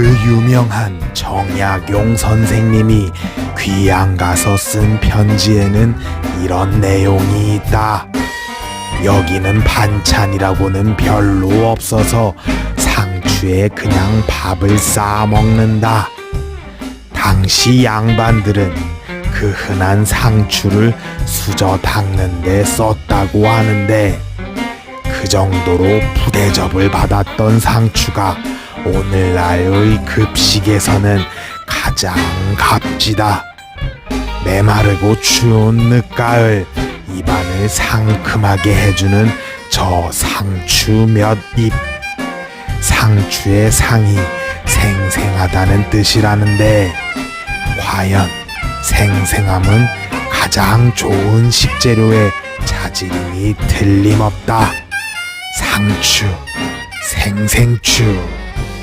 그 유명한 정약용 선생님이 귀양 가서 쓴 편지에는 이런 내용이 있다. 여기는 반찬이라고는 별로 없어서 상추에 그냥 밥을 싸 먹는다. 당시 양반들은 그 흔한 상추를 수저 닦는데 썼다고 하는데 그 정도로 부대접을 받았던 상추가 오늘날의 급식에서는 가장 값지다. 메마르고 추운 늦가을 입안을 상큼하게 해주는 저 상추 몇 입. 상추의 상이 생생하다는 뜻이라는데 과연 생생함은 가장 좋은 식재료의 차지림이 틀림없다. 상추, 생생추.